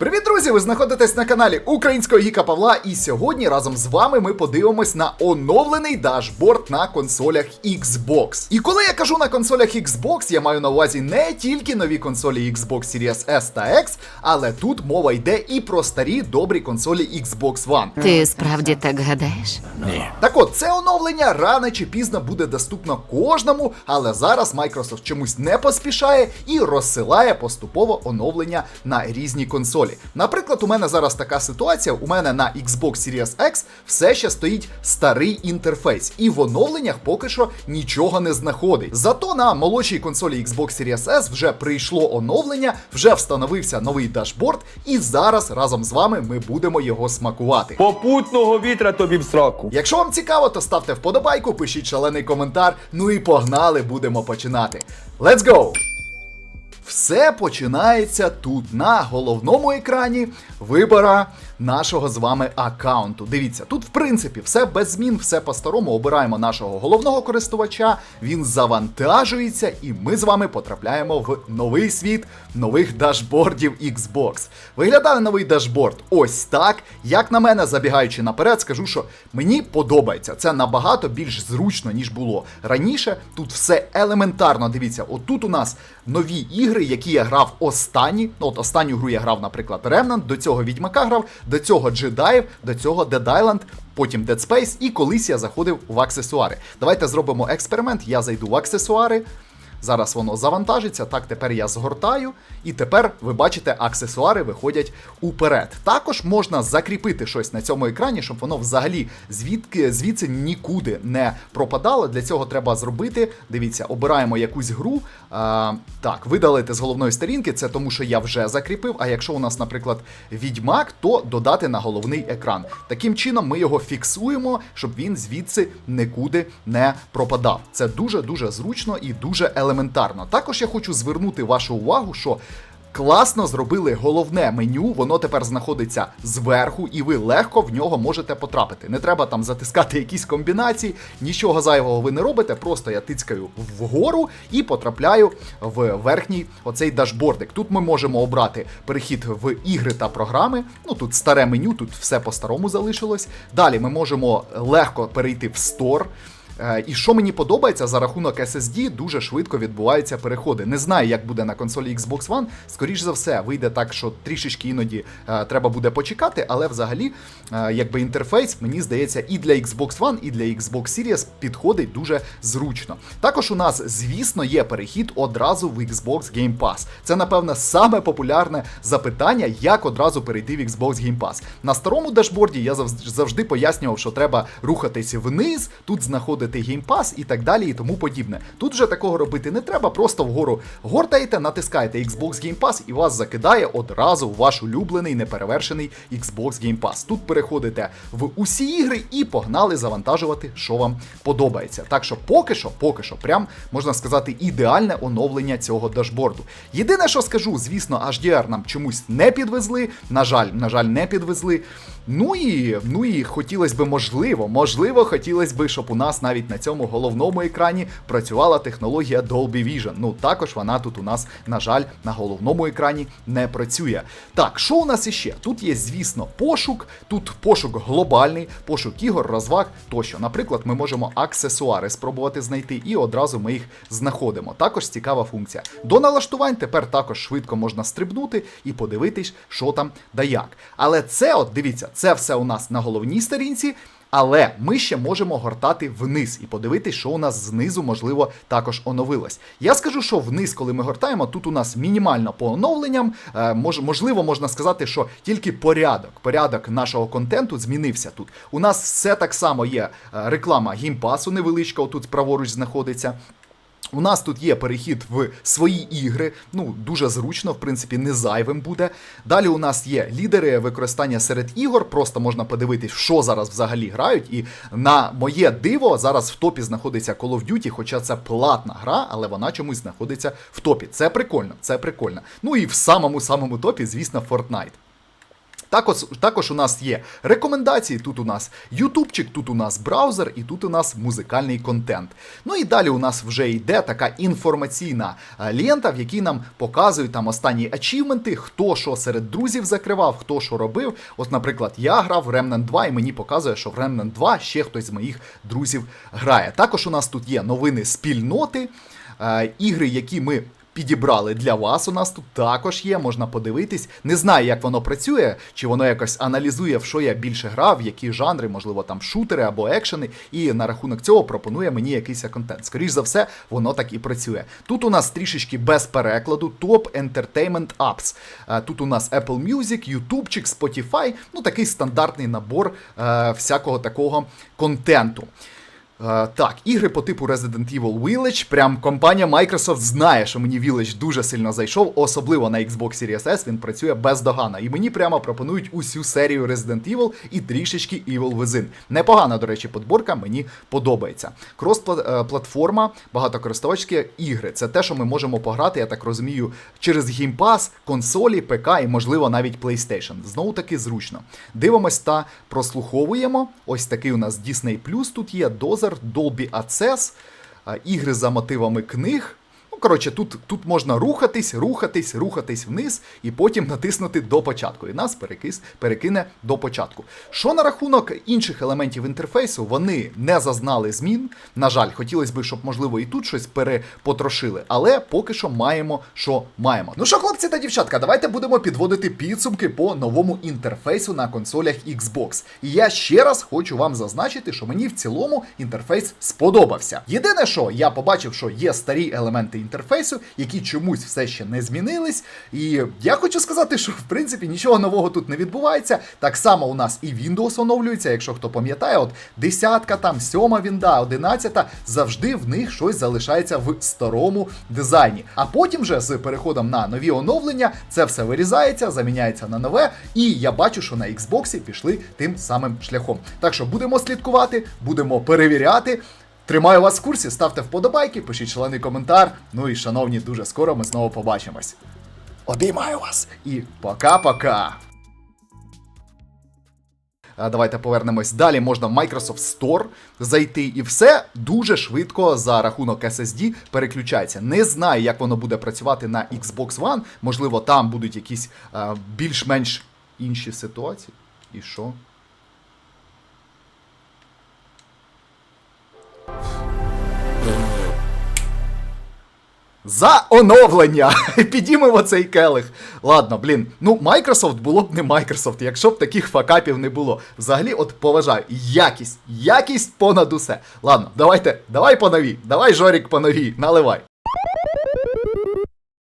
Привіт, друзі! Ви знаходитесь на каналі Українського Гіка Павла, і сьогодні разом з вами ми подивимось на оновлений дашборд на консолях Xbox. І коли я кажу на консолях Xbox, я маю на увазі не тільки нові консолі Xbox Series S та X, але тут мова йде і про старі добрі консолі Xbox One. Ти справді так гадаєш? Так от, це оновлення рано чи пізно буде доступно кожному, але зараз Microsoft чомусь не поспішає і розсилає поступово оновлення на різні консолі. Наприклад, у мене зараз така ситуація: у мене на Xbox Series X все ще стоїть старий інтерфейс, і в оновленнях поки що нічого не знаходить. Зато на молодшій консолі Xbox Series S вже прийшло оновлення, вже встановився новий дашборд, і зараз разом з вами ми будемо його смакувати. Попутного вітра тобі в сраку. Якщо вам цікаво, то ставте вподобайку, пишіть шалений коментар. Ну і погнали, будемо починати. Let's go! Все починається тут на головному екрані вибора нашого з вами аккаунту. Дивіться, тут в принципі все без змін, все по-старому. Обираємо нашого головного користувача, він завантажується, і ми з вами потрапляємо в новий світ нових дашбордів Xbox. Виглядає новий дашборд ось так. Як на мене, забігаючи наперед, скажу, що мені подобається. Це набагато більш зручно, ніж було раніше. Тут все елементарно. Дивіться, отут у нас нові ігри, які я грав останні. Ну, От останню гру я грав, наприклад, Remnant, до цього Відьмака грав, до цього Джедаїв, до цього Dead Island, потім Dead Space, і колись я заходив в аксесуари. Давайте зробимо експеримент. Я зайду в аксесуари. Зараз воно завантажиться. Так, тепер я згортаю, і тепер ви бачите, аксесуари виходять уперед. Також можна закріпити щось на цьому екрані, щоб воно взагалі звідки звідси нікуди не пропадало. Для цього треба зробити. Дивіться, обираємо якусь гру. А, так, видалити з головної сторінки, це тому, що я вже закріпив. А якщо у нас, наприклад, відьмак, то додати на головний екран. Таким чином ми його фіксуємо, щоб він звідси нікуди не пропадав. Це дуже дуже зручно і дуже елементарно. Також я хочу звернути вашу увагу, що. Класно зробили головне меню, воно тепер знаходиться зверху, і ви легко в нього можете потрапити. Не треба там затискати якісь комбінації, нічого зайвого ви не робите. Просто я тицькаю вгору і потрапляю в верхній оцей дашбордик. Тут ми можемо обрати перехід в ігри та програми. Ну тут старе меню, тут все по-старому залишилось. Далі ми можемо легко перейти в стор. Е, І що мені подобається, за рахунок SSD дуже швидко відбуваються переходи. Не знаю, як буде на консолі Xbox One. Скоріш за все, вийде так, що трішечки іноді е, треба буде почекати, але взагалі, е, якби інтерфейс, мені здається, і для Xbox One, і для Xbox Series підходить дуже зручно. Також у нас, звісно, є перехід одразу в Xbox Game Pass. Це, напевно, саме популярне запитання, як одразу перейти в Xbox Game Pass. На старому дашборді я завжди, пояснював, що треба рухатись вниз, тут знаходити Game Pass і так далі, і тому подібне. Тут вже такого робити не треба, просто вгору гортаєте, натискаєте Xbox Game Pass і вас закидає одразу в ваш улюблений неперевершений Xbox Game Pass. Тут переходите в усі ігри і погнали завантажувати, що вам подобається. Так що поки що, поки що, прям можна сказати, ідеальне оновлення цього дашборду. Єдине, що скажу, звісно, HDR нам чомусь не підвезли. На жаль, на жаль, не підвезли. Ну і ну і хотілося б, можливо, можливо, хотілося б, щоб у нас навіть на цьому головному екрані працювала технологія Dolby Vision. Ну також вона тут у нас, на жаль, на головному екрані не працює. Так, що у нас іще? Тут є, звісно, пошук, тут пошук глобальний, пошук ігор, розваг тощо. Наприклад, ми можемо аксесуари спробувати знайти, і одразу ми їх знаходимо. Також цікава функція. До налаштувань тепер також швидко можна стрибнути і подивитись, що там да як. Але це, от дивіться, це все у нас на головній сторінці. Але ми ще можемо гортати вниз і подивитись, що у нас знизу, можливо, також оновилось. Я скажу, що вниз, коли ми гортаємо, тут у нас мінімально по оновленням. Е, мож, можливо, можна сказати, що тільки порядок, порядок нашого контенту змінився тут. У нас все так само є е, реклама гімпасу, невеличка, отут праворуч знаходиться. У нас тут є перехід в свої ігри, ну дуже зручно, в принципі, не зайвим буде. Далі у нас є лідери використання серед ігор. Просто можна подивитись, що зараз взагалі грають. І на моє диво зараз в топі знаходиться Call of Duty, хоча це платна гра, але вона чомусь знаходиться в топі. Це прикольно, це прикольно. Ну і в самому самому топі, звісно, Fortnite. Також, також у нас є рекомендації. Тут у нас ютубчик, тут у нас браузер і тут у нас музикальний контент. Ну і далі у нас вже йде така інформаційна е, лента, в якій нам показують там останні ачівменти, хто що серед друзів закривав, хто що робив. От, наприклад, я грав в Remnant 2 і мені показує, що в Remnant 2 ще хтось з моїх друзів грає. Також у нас тут є новини спільноти, е, ігри, які ми підібрали для вас. У нас тут також є, можна подивитись. Не знаю, як воно працює, чи воно якось аналізує, в що я більше грав, які жанри, можливо, там шутери або екшени, і на рахунок цього пропонує мені якийсь контент. Скоріш за все, воно так і працює. Тут у нас трішечки без перекладу, топ Entertainment Apps. Е, Тут у нас Apple Music, YouTubeчик, Spotify, ну такий стандартний набор е, всякого такого контенту. Е, так, ігри по типу Resident Evil Village. Прям компанія Microsoft знає, що мені Village дуже сильно зайшов, особливо на Xbox Series S він працює бездоганно. І мені прямо пропонують усю серію Resident Evil і трішечки Evil Within. Непогана, до речі, подборка, мені подобається. Крос-платформа, багатокористувачські ігри. Це те, що ми можемо пограти, я так розумію, через Pass, консолі, ПК і, можливо, навіть PlayStation. Знову таки зручно. Дивимось та прослуховуємо. Ось такий у нас Disney Plus тут є, Dozer, Dolby Access, ігри за мотивами книг. Ну, коротше, тут, тут можна рухатись, рухатись, рухатись вниз і потім натиснути до початку. І нас перекис, перекине до початку. Що на рахунок інших елементів інтерфейсу, вони не зазнали змін. На жаль, хотілося б, щоб, можливо, і тут щось перепотрошили, але поки що маємо, що маємо. Ну що, хлопці та дівчатка, давайте будемо підводити підсумки по новому інтерфейсу на консолях Xbox. І я ще раз хочу вам зазначити, що мені в цілому інтерфейс сподобався. Єдине, що я побачив, що є старі елементи інтерфейсу, які чомусь все ще не змінились. І я хочу сказати, що в принципі нічого нового тут не відбувається. Так само у нас і Windows оновлюється, якщо хто пам'ятає, от десятка, там сьома вінда, одинадцята, завжди в них щось залишається в старому дизайні. А потім вже з переходом на нові оновлення це все вирізається, заміняється на нове. І я бачу, що на Xbox пішли тим самим шляхом. Так що будемо слідкувати, будемо перевіряти. Тримаю вас в курсі, ставте вподобайки, пишіть шалений коментар. Ну і шановні, дуже скоро ми знову побачимось. Обіймаю вас і пока-пока. Давайте повернемось далі. Можна в Microsoft Store зайти, і все дуже швидко за рахунок SSD переключається. Не знаю, як воно буде працювати на Xbox One. Можливо, там будуть якісь а, більш-менш інші ситуації. І що? За оновлення! Підіймемо цей келих. Ладно, блін. Ну, Microsoft було б не Microsoft, якщо б таких факапів не було. Взагалі, от поважаю, якість, якість понад усе. Ладно, давайте, давай по новій, давай, Жорік, по новій, наливай.